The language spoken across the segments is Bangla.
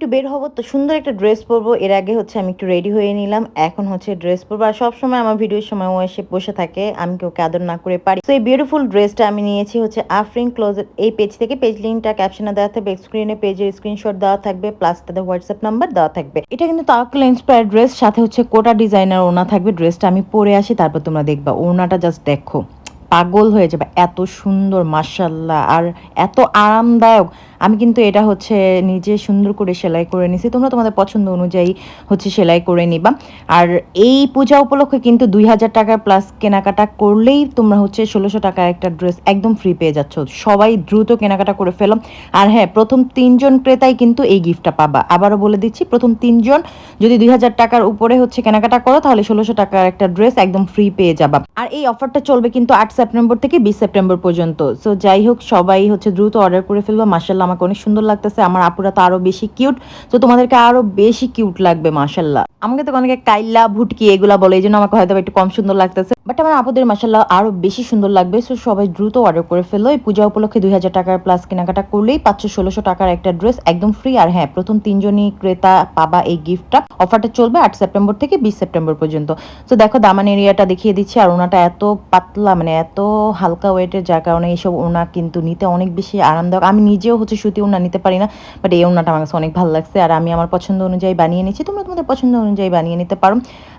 একটু বের হব, তো সুন্দর একটা ড্রেস পরবো। এর আগে হচ্ছে আমি একটু রেডি হয়ে নিলাম, এখন হচ্ছে ড্রেস পরবো। আর সবসময় আমার ভিডিওর সময় ও এসে বসে থাকে, আমি কেউ ওকে আদর না করে পারি। তো এই বিউটিফুল ড্রেসটা আমি নিয়েছি হচ্ছে আফরিন ক্লোজেট এই পেজ থেকে পেজ লিঙ্কটা ক্যাপশনে দেওয়া থাকবে স্ক্রিনে পেজের স্ক্রিনশট দেওয়া থাকবে প্লাস তাদের হোয়াটসঅ্যাপ নাম্বার দেওয়া থাকবে। এটা কিন্তু তাওয়াক্কুল ইন্সপায়ার ড্রেস সাথে হচ্ছে কোটা ডিজাইনার ওনা থাকবে। ড্রেসটা আমি পরে আসি, তারপর তোমরা দেখবা। ওনাটা জাস্ট দেখো। পাগল হয়ে যাবে, এত সুন্দর মার্শাল্লাহ আর এত আরামদায়ক। আমি কিন্তু এটা হচ্ছে নিজে সুন্দর করে সেলাই করে নিছি। তোমরা তোমাদের পছন্দ অনুযায়ী হচ্ছে সেলাই করে নিবা। আর এই পূজা উপলক্ষে কিন্তু দুই হাজার টাকার প্লাস কেনাকাটা করলেই তোমরা হচ্ছে ষোলোশো টাকার একটা ড্রেস একদম ফ্রি পেয়ে যাচ্ছ। সবাই দ্রুত কেনাকাটা করে ফেলো। আর হ্যাঁ প্রথম তিনজন ক্রেতাই কিন্তু এই গিফটটা পাবা। আবারও বলে দিচ্ছি, প্রথম তিনজন যদি দুই হাজার টাকার উপরে হচ্ছে কেনাকাটা করো, তাহলে ষোলোশো টাকার একটা ড্রেস একদম ফ্রি পেয়ে যাবা। আর এই অফারটা চলবে কিন্তু আট সেপ্টেম্বর থেকে বিশ সেপ্টেম্বর পর্যন্ত। সো যাই হোক, সবাই হচ্ছে দ্রুত অর্ডার করে ফেলব। মার্শাল্লাহ আমাকে অনেক সুন্দর লাগতেছে, আমার আপুরা তো আরও বেশি কিউট তো তোমাদেরকে আরও বেশি কিউট লাগবে মার্শাল্লাহ আমাকে তো অনেকে কাইল্লা ভুটকি এগুলা বলে, এই জন্য আমাকে হয়তো একটু কম সুন্দর লাগতেছে। বাট আমার আপুদের মার্শাল্লাহ আরও বেশি সুন্দর লাগবে সো সবাই দ্রুত অর্ডার করে ফেলো। এই পূজা উপলক্ষে দুই হাজার টাকার প্লাস কেনাকাটা করলেই পাঁচশো, ষোলোশো টাকার একটা ড্রেস একদম ফ্রি আর হ্যাঁ প্রথম তিনজনই ক্রেতা পাবা এই গিফটটা অফারটা চলবে আট সেপ্টেম্বর থেকে বিশ সেপ্টেম্বর পর্যন্ত। তো দেখো, দামান এরিয়াটা দেখিয়ে দিচ্ছি। আর ওনাটা এত পাতলা মানে এত হালকা ওয়েটের যার কারণে এইসব ওনা কিন্তু নিতে অনেক বেশি আরামদায়ক। আমি নিজেও হচ্ছে সুতি ওনা নিতে পারি না বাট এই ওনাটা আমার কাছে অনেক ভালো লাগছে। আর আমি আমার পছন্দ অনুযায়ী বানিয়ে নিচ্ছি, তোমরা তোমাদের পছন্দ অনুযায়ী বানিয়ে নিতে পারো।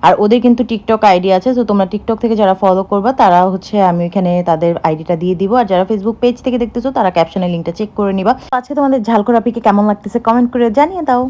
আর ওদের কিন্তু টিকটক আইডি আছে তো তোমরা টিকটক থেকে যারা ফলো করবা, তারা হচ্ছে আমি ওইখানে তাদের আইডিটা দিয়ে দিব। আর যারা ফেসবুক পেজ থেকে দেখতেছো, তারা ক্যাপশনের লিঙ্কটা চেক করে নিবা। আজকে তোমাদের ঝালকোড়াপিকে কেমন লাগতেছে কমেন্ট করে জানিয়ে দাও।